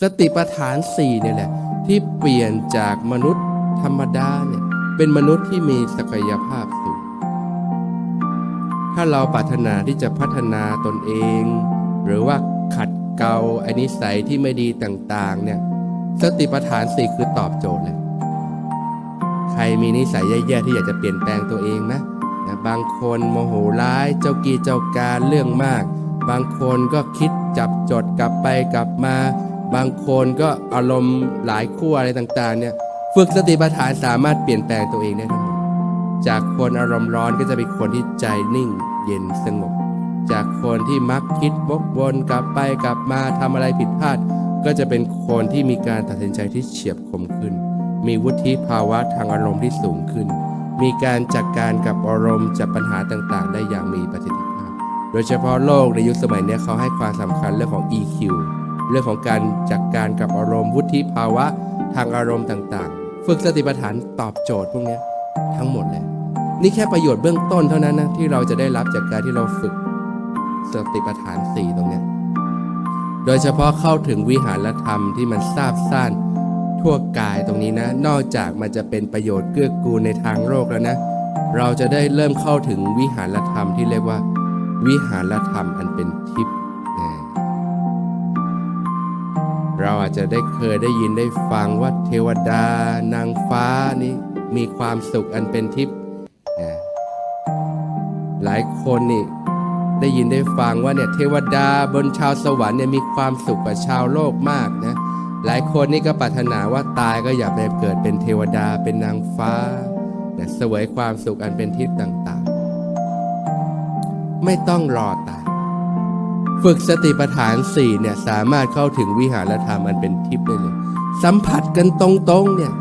สติปัฏฐานสี่เนี่ยแหละที่เปลี่ยนจากมนุษย์ธรรมดาเนี่ยเป็นมนุษย์ที่มีศักยภาพสูง ถ้าเราปรารถนาที่จะพัฒนาตนเอง หรือว่าขัดเกลาอนิสัยที่ไม่ดีต่างๆเนี่ยสติปัฏฐานสี่คือตอบโจทย์เลยใครมีนิสัยแย่ๆที่อยากจะเปลี่ยนแปลงตัวเองนะบางคนโมโหร้ายเจ้ากีเจ้าการเรื่องมาก บางคนก็คิดจับจดกลับไปกลับมา บางคนก็อารมณ์หลายขั้วอะไรต่างๆเนี่ยฝึกสติปัฏฐานสามารถเปลี่ยนแปลงตัวเองได้ทั้งหมดจากคนอารมณ์ร้อนก็จะเป็นคนที่ใจนิ่ง เย็นสงบ จากคนที่มักคิดวกวนกลับไปกลับมาทำอะไรผิดพลาด ก็จะเป็นคนที่มีการตัดสินใจที่เฉียบคมขึ้น มีวุฒิภาวะทางอารมณ์ที่สูงขึ้น มีการจัดการกับอารมณ์จากปัญหาต่างๆ ได้อย่างมีประสิทธิภาพ โดยเฉพาะโลกในยุคสมัยนี้เขาให้ความสำคัญเรื่องของ EQ เรื่องของการจัดการกับอารมณ์วุฒิภาวะทางอารมณ์ต่างๆ ฝึกสติปัฏฐานตอบโจทย์พวกนี้ทั้งหมดเลย นี่แค่ประโยชน์เบื้องต้นเท่านั้นนะที่เราจะได้รับจากการที่เราฝึกสติปัฏฐานสี่ตรงนี้โดยเฉพาะเข้าถึงวิหารธรรมที่มันซาบซ่านทั่วกายตรงนี้นะ นอกจากมันจะเป็นประโยชน์เกื้อกูลในทางโลกแล้วนะ เราจะได้เริ่มเข้าถึงวิหารธรรมที่เรียกว่า วิหารธรรมอันเป็นทิพย์ เราอาจจะได้เคยได้ยินได้ฟังว่าเทวดานางฟ้านี่มีความสุขอันเป็นทิพย์นะหลายคนนี่ได้ยินได้ฟังว่าเนี่ยเทวดาบนชาวสวรรค์เนี่ยมีความสุขกว่าชาวโลกมากนะหลายคนนี่ก็ปรารถนาว่าตายก็อยากไปเกิดเป็นเทวดาเป็นนางฟ้านะเสวยความสุขอันเป็นทิพย์ต่างๆ ไม่ต้องรอตาย ฝึกสติปัฏฐานสี่เนี่ยสามารถเข้าถึงวิหารธรรมอันเป็นทิพย์ได้เลย สัมผัสกันตรงๆเนี่ย